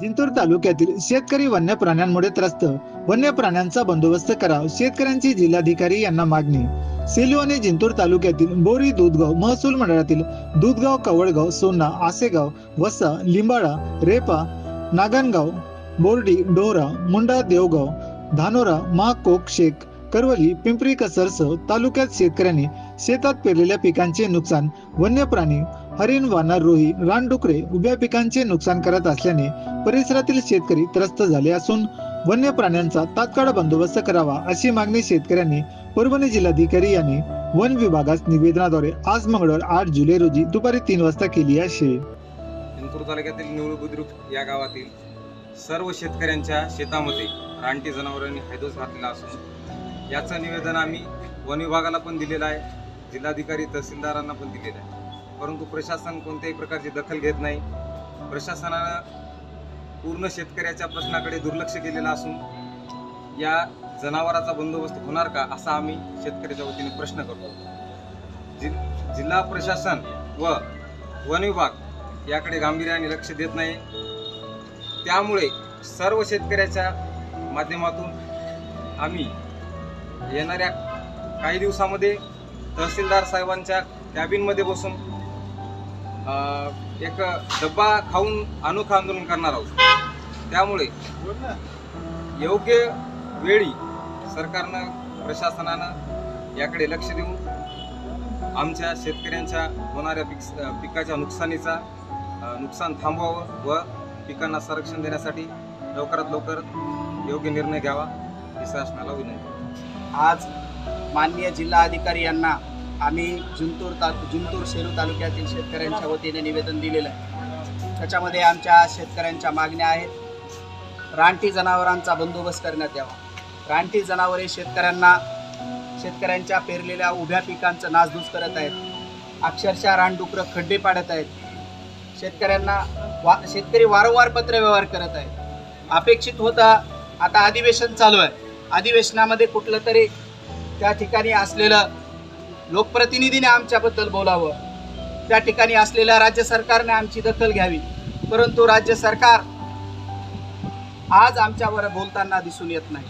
जिंतूर तालुक्यातील शेतकरी वन्य प्राण्यांमुळे त्रस्त. वन्य प्राण्यांचा बंदोबस्त करावा शेतकऱ्यांची जिल्हाधिकारी यांना मागणी. सेलू आणि जिंतूर तालुक्यातील बोरी दूधगाव महसूल मंडळातील दूधगाव कवळगाव सोना आसेगाव वसा लिंबाळा रेपा नागनगाव बोर्डी डोहरा मुंडा देवगाव धानोरा महाकोक शेख करवली पिंपरी कसरसह तालुक्यात शेतकऱ्यांनी शेतात पेरलेल्या पिकांचे नुकसान वन्य प्राणी हरिण वानर रोही रानडुकरे उभ्या पिकांचे नुकसान करत असल्याने परिसरातील शेतकरी त्रस्त झाले असून वन्य प्राण्यांचा तात्काळ बंदोबस्त करावा अशी मागणी शेतकऱ्यांनी परभणी जिल्हाधिकारी यांनी वन विभागास निवेदनाद्वारे आज मंगळवार आठ जुलै रोजी दुपारी तीन वाजता केली आहे. जिंतूर तालुक्यातील निवळ बुद्रुक या गावातील सर्व शेतकऱ्यांच्या शेतामध्ये रानटी जनावरांनी हैदोस घातलेला असून याचं निवेदन आम्ही वन विभागाला पण दिलेलं आहे. जिल्हाधिकारी तहसीलदारांना पण दिलेलं आहे. परंतु प्रशासन कोणत्याही प्रकारची दखल घेत नाही. प्रशासनानं पूर्ण शेतकऱ्याच्या प्रश्नाकडे दुर्लक्ष केलेलं असून या जनावराचा बंदोबस्त होणार का असा आम्ही शेतकऱ्याच्या वतीने प्रश्न करतो. जि जिल्हा प्रशासन व वन विभाग याकडे गांभीर्याने लक्ष देत नाही. त्यामुळे सर्व शेतकऱ्याच्या माध्यमातून आम्ही येणाऱ्या काही दिवसामध्ये तहसीलदार साहेबांच्या कॅबिनमध्ये बसून एक डब्बा खाऊन अनोखं आंदोलन करणार आहोत. त्यामुळे योग्य वेळी सरकारनं प्रशासनानं याकडे लक्ष देऊन आमच्या शेतकऱ्यांच्या होणाऱ्या पिक पिकाच्या नुकसानीचा नुकसान थांबवावं व पिकांना संरक्षण देण्यासाठी लवकरात लवकर योग्य निर्णय घ्यावा ही शासनाला विनंती. आज माननीय जिल्हा अधिकारी यांना आम्ही जिंतूर ता जिंतूर सेलू तालुक्यातील शेतकऱ्यांच्या वतीने निवेदन दिलेलं आहे. त्याच्यामध्ये आमच्या शेतकऱ्यांच्या मागण्या आहेत. रानटी जनावरांचा बंदोबस्त करण्यात यावा. रानटी जनावरे शेतकऱ्यांना शेतकऱ्यांच्या पेरलेल्या उभ्या पिकांचं नासधूस करत आहेत. अक्षरशः रानडुकरं खड्डे पाडत आहेत. शेतकऱ्यांना वा शेतकरी वारंवार पत्रव्यवहार करत आहेत. अपेक्षित होता आता अधिवेशन चालू आहे. अधिवेशनामध्ये कुठलं तरी त्या ठिकाणी असलेलं लोकप्रतिनिधीने आमच्याबद्दल बोलावं. त्या ठिकाणी असलेल्या राज्य सरकारने आमची दखल घ्यावी. परंतु राज्य सरकार आज आमच्यावर बोलताना दिसून येत नाही.